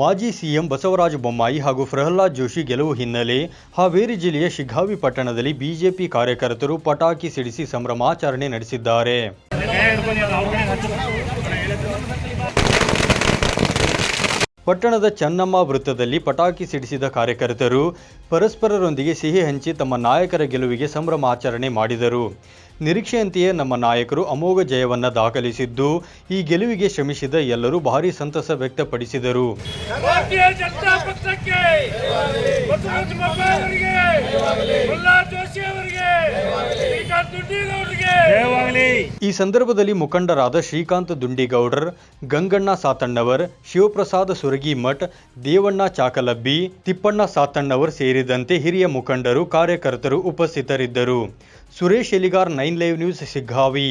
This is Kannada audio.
ಮಾಜಿ ಸಿಎಂ ಬಸವರಾಜ ಬೊಮ್ಮಾಯಿ ಹಾಗೂ ಪ್ರಹ್ಲಾದ್ ಜೋಶಿ ಗೆಲುವು ಹಿನ್ನೆಲೆ ಹಾವೇರಿ ಜಿಲ್ಲೆಯ ಶಿಗ್ಗಾವಿ ಪಟ್ಟಣದಲ್ಲಿ ಬಿಜೆಪಿ ಕಾರ್ಯಕರ್ತರು ಪಟಾಕಿ ಸಿಡಿಸಿ ಸಂಭ್ರಮಾಚರಣೆ ನಡೆಸಿದ್ದಾರೆ. ಪಟ್ಟಣದ ಚನ್ನಮ್ಮ ವೃತ್ತದಲ್ಲಿ ಪಟಾಕಿ ಸಿಡಿಸಿದ ಕಾರ್ಯಕರ್ತರು ಪರಸ್ಪರರೊಂದಿಗೆ ಸಿಹಿ ಹಂಚಿ ತಮ್ಮ ನಾಯಕರ ಗೆಲುವಿಗೆ ಸಂಭ್ರಮಾಚರಣೆ ಮಾಡಿದರು. ನಿರೀಕ್ಷೆಯಂತೆಯೇ ನಮ್ಮ ನಾಯಕರು ಅಮೋಘ ಜಯವನ್ನು ದಾಖಲಿಸಿದ್ದು, ಈ ಗೆಲುವಿಗೆ ಶ್ರಮಿಸಿದ ಎಲ್ಲರೂ ಭಾರಿ ಸಂತಸ ವ್ಯಕ್ತಪಡಿಸಿದರು. ಈ ಸಂದರ್ಭದಲ್ಲಿ ಮುಖಂಡರಾದ ಶ್ರೀಕಾಂತ್ ದುಂಡಿಗೌಡರ್, ಗಂಗಣ್ಣ ಸಾತಣ್ಣವರ್, ಶಿವಪ್ರಸಾದ್ ಸುರಗಿಮಠ್, ದೇವಣ್ಣ ಚಾಕಲಬ್ಬಿ, ತಿಪ್ಪಣ್ಣ ಸಾತಣ್ಣವರ್ ಸೇರಿದಂತೆ ಹಿರಿಯ ಮುಖಂಡರು, ಕಾರ್ಯಕರ್ತರು ಉಪಸ್ಥಿತರಿದ್ದರು. Suresh Eligar nine live news, Shiggavi.